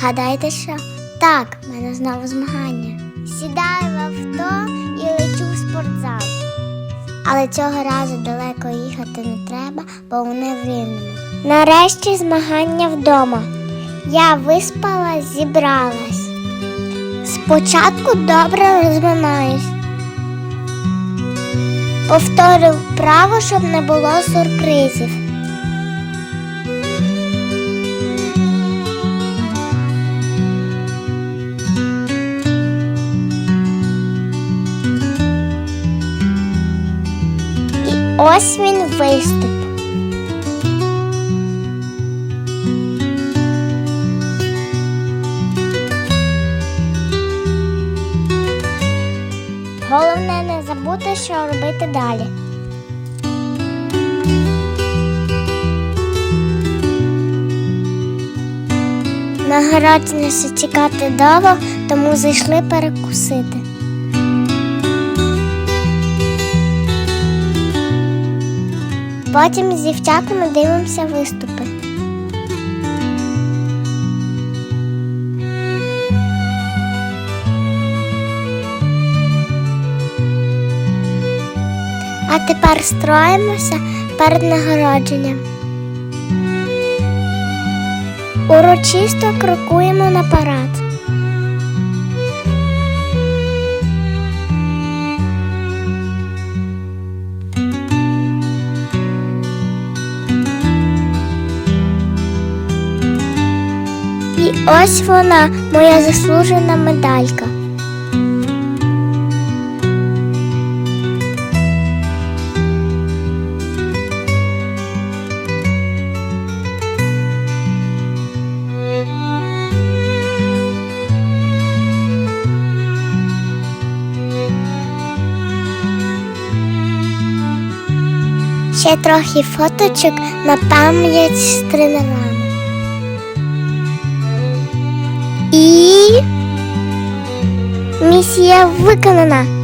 Гадаєте що? Так, в мене знову змагання. Сідаю в авто і лечу в спортзал. Але цього разу далеко їхати не треба, бо вони в рівному. Нарешті змагання вдома. Я виспалась, зібралась. Спочатку добре розминаюсь. Повторив вправо, щоб не було сюрпризів. Ось він виступ. Головне не забути, що робити далі. Нагородження чекати довго, тому зайшли перекусити. Потім з дівчатами дивимося виступи. А тепер строїмося перед нагородженням. Урочисто крокуємо на парад. І ось вона, моя заслужена медалька. Ще трохи фоточок на пам'ять з місія виконана.